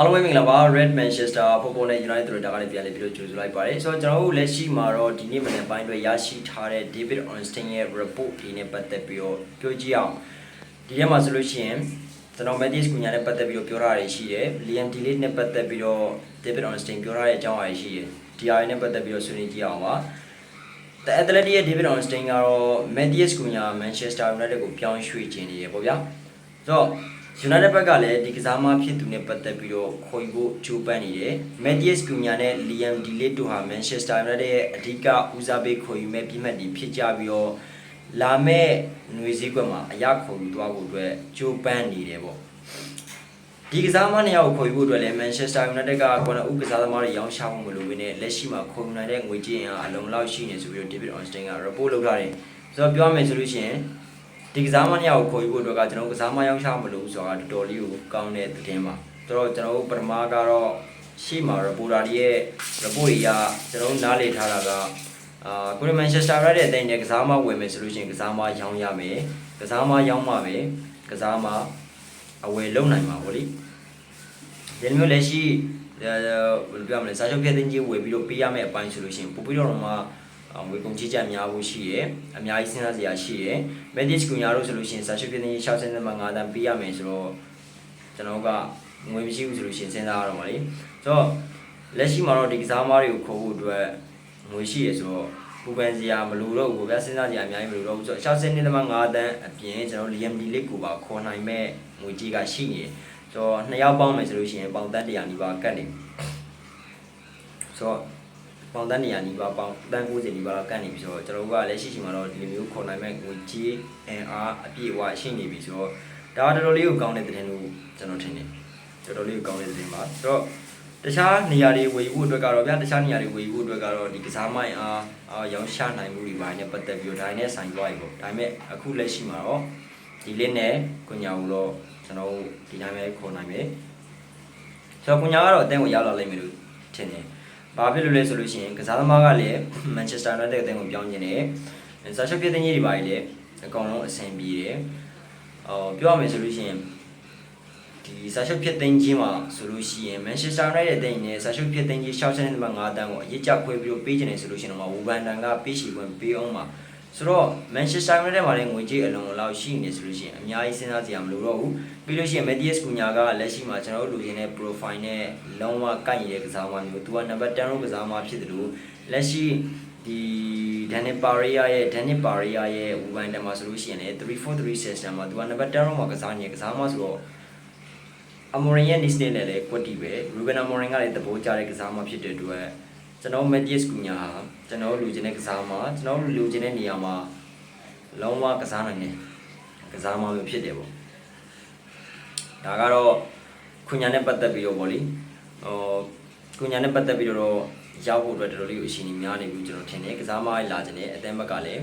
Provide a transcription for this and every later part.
အားလုံးပဲမင်္ဂလာပါ Red Manchester ဖိုပိုနဲ့ United တို့ဒါကလည်းပြန်လေပြီးတော့ကြိုဆိုလိုက်ပါတယ်ဆိုတော့ကျွန်တော်တို့လက်ရှိမှာတော့ဒီနေ့မနေ့ပိုင်းအတွက်ရရှိထားတဲ့ David Ornstein ရဲ့ report ဒီနဲ့ပတ်သက်ပြီးတော့ပြောကြည့်အောင်ဒီထဲမှာဆိုလို့ရှိရင်ကျွန်တော် Matthews ကူညာနဲ့ပတ်သက်ပြီးတော့ပြောထားရရှိတယ် Liam Delay နဲ့ပတ်သက်ပြီးတော့ David Ornstein ပြောထားတဲ့အကြောင်းအရာရှိတယ် DRA နဲ့ပတ်သက်ပြီးတော့ဆွေးနွေးကြည့်အောင်ပါ The Athletic ရဲ့ David Ornstein ကတော့ Matthews ကူညာ Manchester United ကိုပြောင်းရွှေ့ခြင်းနေရပေါ့ဗျာဆိုတော့ United ဘက်ကလည်းဒီကစားမဖြစ်သူနဲ့ပတ်သက်ပြီးတော့ခေါ်ယူဖို့ကြိုးပမ်းနေတယ် Matthews Cunha နဲ့ Liam Delay တို့ဟာ Manchester United ရဲ့အဓိကဦးစားပေးခေါ်ယူမဲ့ပြည့်မှတ်တွေဖြစ်ကြပြီးတော့လာမဲ့ຫນွေစည်းကွက်မှာအရခေါ်ယူသွားဖို့အတွက်ကြိုးပမ်းနေတယ်ပေါ့ဒီကစားမနှစ်ယောက်ကိုခေါ်ယူဖို့အတွက်လည်း Manchester United ကကွန်နဦးကစားသမားတွေရောင်းချဖို့မလိုဘဲနဲ့လက်ရှိမှာခေါ်ယူနိုင်တဲ့ငွေကြေးအင်အားအလုံးလောက်ရှိနေဆိုပြီးတော့ David Ornstein က report လုပ်ထားတယ်ဆိုတော့ပြောရမယ်ဆိုလို့ရှိရင် ဒီကစားမနှစ်ယောက်ကိုခေါ်ယူဖို့အတွက်ကကျွန်တော်ကစားမရောက်ချမလို့ဆိုတာတော်တော်လေးကိုကောင်းတဲ့သတင်းပါဆိုတော့ကျွန်တော်တို့ပထမကတော့ရှေ့မှာ reporter တွေရဲ့ report တွေကကျွန်တော်တို့နားလည်ထားတာကအာကိုရီမန်ချက်စတာရဲ့အတိုင်းနဲ့ကစားမဝင်မယ်ဆိုလို့ရှိရင်ကစားမရောင်းရမယ်ကစားမရောင်းမှပဲကစားမအဝယ်လုံနိုင်မှာဗောလေဒီလိုမျိုးလက်ရှိအဲဘယ်လိုပြောမလဲစာချုပ်ပြတဲ့ကြီးဝယ်ပြီးတော့ပေးရမယ့်အပိုင်းဆိုလို့ရှိရင်ပို့ပြီးတော့မှအ ငွေကုန်ကြီးကြများဖို့ရှိရယ်အများကြီးစဉ်းစားစရာရှိရယ် Medic ကူညာတို့ဆိုလို့ရှိရင်စာချုပ်ပြတဲ့60စင်မှာ9တန်းပေးရမယ်ဆိုတော့ကျွန်တော်ကငွေမရှိဘူးဆိုလို့ရှိရင်စဉ်းစားရတော့မှာလေဆိုတော့လက်ရှိမှာတော့ဒီကစားမားတွေကိုခေါ်ဖို့အတွက်ငွေရှိရယ်ဆိုတော့ပူပန်စရာမလိုတော့ဘူးဗျာစဉ်းစားစရာအများကြီးမလိုတော့ဘူးဆိုတော့60စင်မှာ9တန်းအပြင်ကျွန်တော် Liam Delay ကိုပါခေါ်နိုင်မဲ့ငွေကြီးကရှိနေတယ်ဆိုတော့နှစ်ယောက်ပေါင်းမယ်ဆိုလို့ရှိရင်ပေါင်တန်း100နီးပါးကတ်နေဆိုတော့ ပေါင်တန်းနေရာနီးပါးပေါင်တန်း90နီးပါးလောက်ကတ်နေပြီဆိုတော့ကျွန်တော်တို့ကလက်ရှိချိန်မှာတော့ဒီလိုမျိုးခေါ်နိုင်မဲ့ငွေကြေး NR အပြည့်အဝရှိနေပြီဆိုတော့ဒါကတော်တော်လေးကိုကောင်းတဲ့သတင်းလို့ကျွန်တော်ထင်တယ်တော်တော်လေးကိုကောင်းတဲ့သတင်းပါဆိုတော့တခြားနေရာတွေဝယ်ယူဖို့အတွက်ကတော့ဗျာတခြားနေရာတွေဝယ်ယူဖို့အတွက်ကတော့ဒီကစားမိုင်းအားအာရောင်းချနိုင်မှုတွေပါနဲ့ပတ်သက်ပြီးတော့ဒါနဲ့ဆိုင်သွားပြီပေါ့ဒါပေမဲ့အခုလက်ရှိမှာတော့ဒီလင်းနဲ့ကွညာကိုတော့ကျွန်တော်တို့ဒီတိုင်းပဲခေါ်နိုင်မယ်ဆိုတော့ကွညာကတော့အတင်းကိုရောက်လာလိမ့်မယ်လို့ထင်တယ် ဘာဖြစ်လို့လဲဆိုလို့ရှိရင်ကစားသမားကလည်း Manchester United အသင်းကိုပြောင်းခြင်းနဲ့ဇာရှုပ်ပြတဲ့ကြီးတွေပါလေအကောင်လုံးအဆင်ပြေတယ်။အော်ပြောရမယ်ဆိုလို့ရှိရင်ဒီဇာရှုပ်ဖြစ်သိမ်းခြင်းမှာဆိုလို့ရှိရင် Manchester United အသင်းနဲ့ဇာရှုပ်ဖြစ်သိမ်းခြင်း60.5တန်းကိုအရေးကြခွဲပြီးတော့ပေးခြင်းနဲ့ဆိုလို့ရှိရင်တော့ဝူဘန်တန်ကပေးချီခွင့်ပေးအောင်ပါ ဆိုတော့ Manchester United မှာလည်းငွေကြေးအလုံးလောက်ရှိနေဆိုလို့ရှိရင်အများကြီးစဉ်းစားကြရမလို့တော့ဘူးပြီးလို့ရှိရင် Matthias Cunha ကလက်ရှိမှာကျွန်တော်တို့လူချင်းတဲ့ profile နဲ့လုံးဝကိုက်ရတဲ့ကစားသမားမျိုးသူက number 10ရောကစားသမားဖြစ်တယ်လို့လက်ရှိဒီ Danny Pareja ရဲ့ Danny Pareja ရဲ့ဝူဘန်တန်မှာဆိုလို့ရှိရင်လည်း343 system မှာသူက number 10ရောမှာကစားနေကစားသမားဆိုတော့အမိုရင်ရဲ့နေစနေနဲ့လည်းကွက်တီပဲရူဘန်အမိုရင်ကလည်းတဘောကြတဲ့ကစားသမားဖြစ်တဲ့အတွက် ကျွန်တော် Matthias Cunha ဟာကျွန်တော်လူချင်းတဲ့ကစားသမားကျွန်တော်လူချင်းတဲ့နေရာမှာလုံးဝကစားနိုင်တယ်ကစားသမားမျိုးဖြစ်တယ်ပေါ့ဒါကတော့ခွညာနဲ့ပတ်သက်ပြီးတော့ဗောလေဟိုခွညာနဲ့ပတ်သက်ပြီးတော့ရောက်ဖို့အတွက်တော်တော်လေးကိုအရှင်ကြီးများနေပြီကျွန်တော်ထင်တယ်ကစားသမားလာခြင်းနဲ့အသင်းဘက်ကလည်း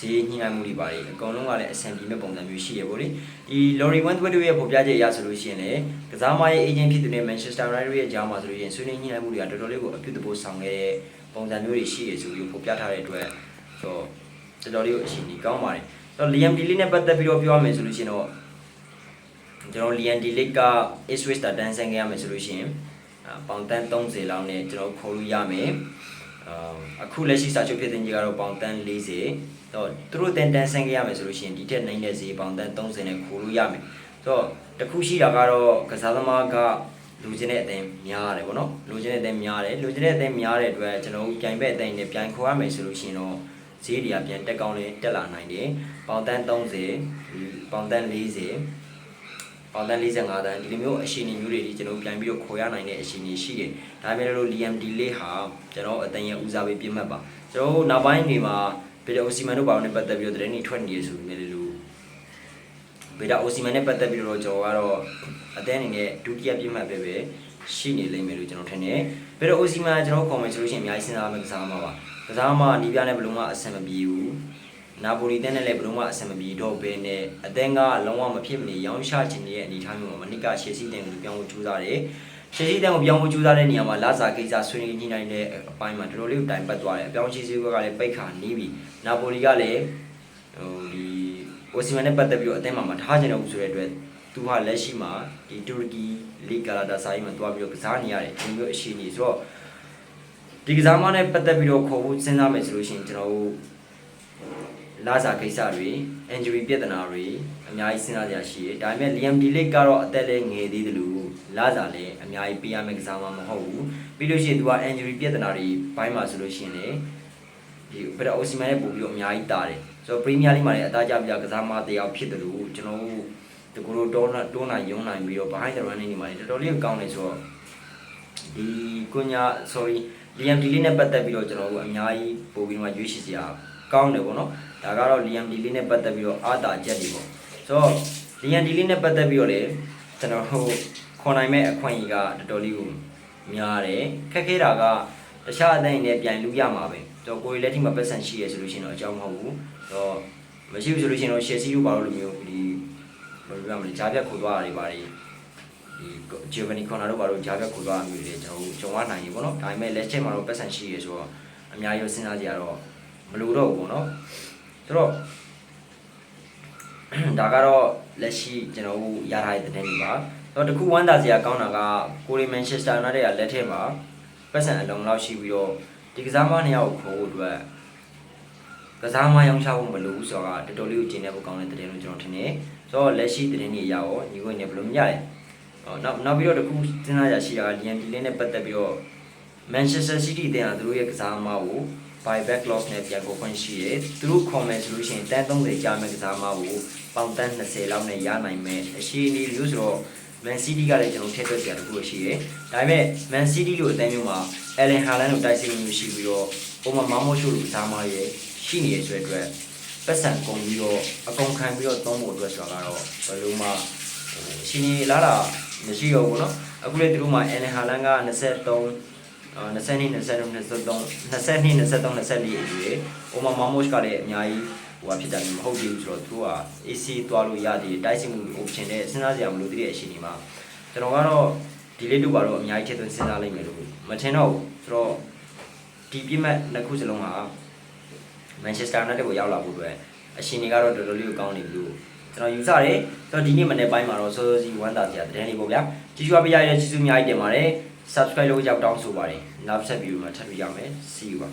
ဈေးညှိနှိုင်းမှုတွေပါတယ်အကုန်လုံးကလည်းအဆင်ပြေမဲ့ပုံစံမျိုးရှိရပေါ့လေဒီ Lorry 122ရဲ့ပုံပြချက်အရဆိုလို့ရှိရင်လည်းကစားမရဲ့ agent ဖြစ်သူနဲ့ Manchester United ရဲ့ကြားမှာဆိုလို့ရှိရင်ဆွေးနွေးညှိနှိုင်းမှုတွေကတော်တော်လေးကိုအပြုသဘောဆောင်ခဲ့တဲ့ပုံစံမျိုးတွေရှိရဆိုပြီးပုံပြထားတဲ့အတွက်ဆိုတော်တော်လေးကိုအရှင်ကြီးကောင်းပါတယ်ဆိုတော့ Liam Delay နဲ့ပတ်သက်ပြီးတော့ပြောရမယ်ဆိုလို့ရှိရင်တော့ကျွန်တော် Liam Delay က Ipswich တာတန်းဆန်းခဲ့ရမယ်ဆိုလို့ရှိရင်ပေါင်တန်း30လောက်နဲ့ကျွန်တော်ခေါ်လို့ရမယ် အခုလက်ရှိစာချုပ်ဖြစ်တဲ့ကြီးကတော့ပေါင်တန်း40တော့သူတို့တန်တန်ဆန်းခဲ့ရမယ်ဆိုလို့ရှိရင်ဒီထက်နိုင်တဲ့ဈေးပေါင်တန်း30နဲ့ခိုးလို့ရမယ်ဆိုတော့တခုရှိတာကတော့ကစားသမားကလူချင်းတဲ့အတိုင်းများတယ်ဗောနော်လူချင်းတဲ့အတိုင်းများတယ်လူချင်းတဲ့အတိုင်းများတဲ့အတွက်ကျွန်တော်တို့ပြိုင်ဘက်အတိုင်းနဲ့ပြိုင်ခေါ်ရမယ်ဆိုလို့ရှိရင်တော့ဈေးတွေကပြန်တက်ကောင်းလေးတက်လာနိုင်တယ်ပေါင်တန်း30ပေါင်တန်း40 ပေါင်တန်း45တန်းဒီလိုမျိုးအရှိန်မျိုးတွေဒီကျွန်တော်ပြန်ပြီးတော့ခေါ်ရနိုင်တဲ့အရှိန်တွေရှိတယ်ဒါပေမဲ့လို့ Liam Delay ဟာကျွန်တော်အတန်ရဲ့ဦးစားပေးပြတ်မှတ်ပါကျွန်တော်နောက်ပိုင်းတွေမှာဗီဒီယိုစီမန်တို့ဘာလို့နဲ့ပတ်သက်ပြီးတော့သတင်းတွေထွက်နေရဆိုနေတယ်လို့ဗီဒီယိုစီမန်နဲ့ပတ်သက်ပြီးတော့ကျွန်တော်ကတော့အသင်းအနေနဲ့ဒုတိယပြည့်မှတ်ပဲပဲရှိနေလိမ့်မယ်လို့ကျွန်တော်ထင်တယ်ဗီဒီယိုစီမန်ကျွန်တော်ခေါ်မယ်ဆိုလို့ရှိရင်အများကြီးစဉ်းစားမယ်ကစားမှာပါကစားမှာနီးပြနဲ့ဘယ်လုံးမှအဆင်မပြေဘူး နာပိုလီတန်းနဲ့လည်းဘယ်လုံးမှအဆင်မပြေတော့ဘဲနဲ့အသင်းကလုံးဝမဖြစ်မနေရောင်းချခြင်းရဲ့အနေအထားမျိုးမှာမနစ်ကရှေ့စီးတင်ကိုပြောင်းဖို့ကြိုးစားတယ်ရှေ့စီးတန်းကိုပြောင်းဖို့ကြိုးစားတဲ့နေရာမှာလာစာကိစ္စဆွေးနွေးညှိနှိုင်းတဲ့အပိုင်းမှာတော်တော်လေးကိုတိုင်ပတ်သွားတယ်အပြောင်းချေးစည်းဘက်ကလည်းပိတ်ခါနီးပြီနာပိုလီကလည်းဟိုဒီအိုစီမန်နဲ့ပတ်သက်ပြီးတော့အသင်းမှာမထားချင်တော့ဘူးဆိုတဲ့အတွက်သူဟာလက်ရှိမှာဒီတူရကီလီဂါလာတာဆိုင်မှာတွားပြီးတော့ကစားနေရတယ်ဒီမျိုးအခြေအနေဆိုတော့ဒီကစားမနဲ့ပတ်သက်ပြီးတော့ခေါ်ဖို့စဉ်းစားမယ်ဆိုလို့ရှိရင်ကျွန်တော်တို့ လာစာကိစ္စတွေ injury ပြဿနာတွေအများကြီးစဉ်းစားကြရရှိတယ်ဒါပေမဲ့ Liam Delek ကတော့အသက်လည်းငယ်သေးတယ်လို့လာစာလည်းအများကြီးပေးရမယ့်ကစားမမဟုတ်ဘူးပြီးလို့ရှိရင်သူက injury ပြဿနာတွေဘိုင်းမှာဆိုလို့ရှိရင်လည်းဒီဘယ်တော့ Osimhen နဲ့ပို့ပြီးတော့အများကြီးတာတယ်ဆိုတော့ Premier League မှာလည်းအသားကျပြကစားမတစ်ယောက်ဖြစ်တယ်လို့ကျွန်တော်တို့တကူတို့တွန်းလာတွန်းလာယုံနိုင်ပြီးတော့ behind the running တွေမှာတော်တော်လေးကောင်းနေဆိုတော့ဒီကုညာ sorry Liam Delay နဲ့ပတ်သက်ပြီးတော့ကျွန်တော်တို့အများကြီးပို့ပြီးတော့ရွေးချယ်စရာ ကောင်းတယ်ပေါ့နော်ဒါကတော့ Liam Delay နဲ့ပတ်သက်ပြီးတော့အာတာချက်တွေပေါ့ဆိုတော့ Liam Delay နဲ့ပတ်သက်ပြီးတော့လေကျွန်တော်တို့ခေါ်နိုင်မဲ့အခွင့်အရေးကတော်တော်လေးကိုများတယ်ခက်ခဲတာကတခြားအတိုင်းနဲ့ပြန်လူရမှာပဲကျွန်တော်ကိုယ်လက်ထိမှာပတ်စံရှိရဆိုလို့ရှိရင်တော့အကြောင်းမဟုတ်ဘူးဆိုတော့မရှိဘူးဆိုလို့ရှိရင်တော့ share စီးလို့ပါလို့လိုမျိုးဒီဘယ်လိုပြောမလဲဂျားပြတ်ခိုးသွားတာတွေပါတွေဒီဂျီဗနီကွန်နာတို့ဘာလို့ဂျားပြတ်ခိုးသွားတာမျိုးတွေကျွန်တော်ဂျုံဝနိုင်ရေပေါ့နော်ဒါပေမဲ့လက်ချက်မှာတော့ပတ်စံရှိရဲဆိုတော့အများကြီးစဉ်းစားကြရတော့ မလိုတော့ဘူးပေါ့နော်ဆိုတော့ဒါကတော့လက်ရှိကျွန်တော်တို့ရထားတဲ့တဲ့တွေပါတော့တခုဝမ်းသာစရာကောင်းတာကကိုရီမန်ချက်စတာယူနိုက်တက်ကလက်ထက်မှာပတ်စံအလုံးလောက်ရှိပြီးတော့ဒီကစားမနှစ်ယောက်ကိုခိုးဖို့အတွက်ကစားမရောင်းချဖို့မလိုဘူးဆိုတော့တော်တော်လေးကိုကျင်းနေဖို့ကောင်းတဲ့တဲ့လို့ကျွန်တော်ထင်တယ်ဆိုတော့လက်ရှိသတင်းတွေအရရောညီကိုနေဘယ်လိုမြင်ရလဲဟောနောက်နောက်ပြီးတော့တခုစဉ်းစားရရှိတာက Liam Delay နဲ့ပတ်သက်ပြီးတော့ Manchester City တင်တာသူတို့ရဲ့ကစားသမားကို buyback clause နဲ့ပြန်ပေါ်ခွင့်ရှိတယ်သူတို့ comment ဆိုလို့ရှိရင်တန်း30ကြာမဲ့ကစားသမားကိုပေါင်တန်း20လောက်နဲ့ရနိုင်မယ်အရှိအနေလို့ဆိုတော့ Man City ကလည်းကျွန်တော်ထည့်သွက်ကြတခုရှိတယ်ဒါပေမဲ့ Man City လို့အတန်းမျိုးမှာ Allen Haaland ကိုတိုက်စစ်မှုရှိပြီးတော့ပုံမှန်မောင်းမို့ရှို့လို့ကစားသမားရဲ့ရှိနေတဲ့ဆိုတဲ့အတွက် ပတ်စံကုန်ပြီးတော့အကုန်ခံပြီးတော့သုံးဖို့အတွက်ဆိုတာကတော့ဘယ်လိုမှဟိုရှင်နေလာတာမရှိတော့ဘူးเนาะအခုလေသူတို့မှာ အန်ဟာလန်က23အာ20နှစ်22 23 22 23 24အရွယ်အိုမာမာမို့စ်ကလည်းအများကြီးဟိုဟာဖြစ်တယ်မဟုတ်သေးဘူးဆိုတော့သူက AC သွားလို့ရသေးတယ်တိုက်စစ်မှု option နဲ့စဉ်းစားစရာမလိုသေးတဲ့အချိန်ဒီမှာကျွန်တော်ကတော့ဒီလေးတို့ကတော့အများကြီးထည့်သွင်းစဉ်းစားလိုက်မယ်လို့မထင်တော့ဘူးဆိုတော့ဒီပြည့်မဲ့နှစ်ခုစလုံးကမန်ချက်စတာယူနိုက်တက်ကိုရောက်လာဖို့အတွက်အရှင်တွေကတော့တော်တော်လေးကိုကောင်းနေပြီလို့ကျွန်တော်ယူဆတယ်ဆိုတော့ဒီနေ့မနေ့ပိုင်းမှာတော့စောစောစီဝမ်းသာစရာသတင်းလေးပေါ့ဗျာကြည့်ကြွားပေးရတဲ့ကျေးဇူးအများကြီးတင်ပါတယ် subscribe လုပ်ကြတောင်းဆိုပါတယ်နောက်ဆက်ပြီးတော့ထပ်တွေ့ရမယ် see you ပါ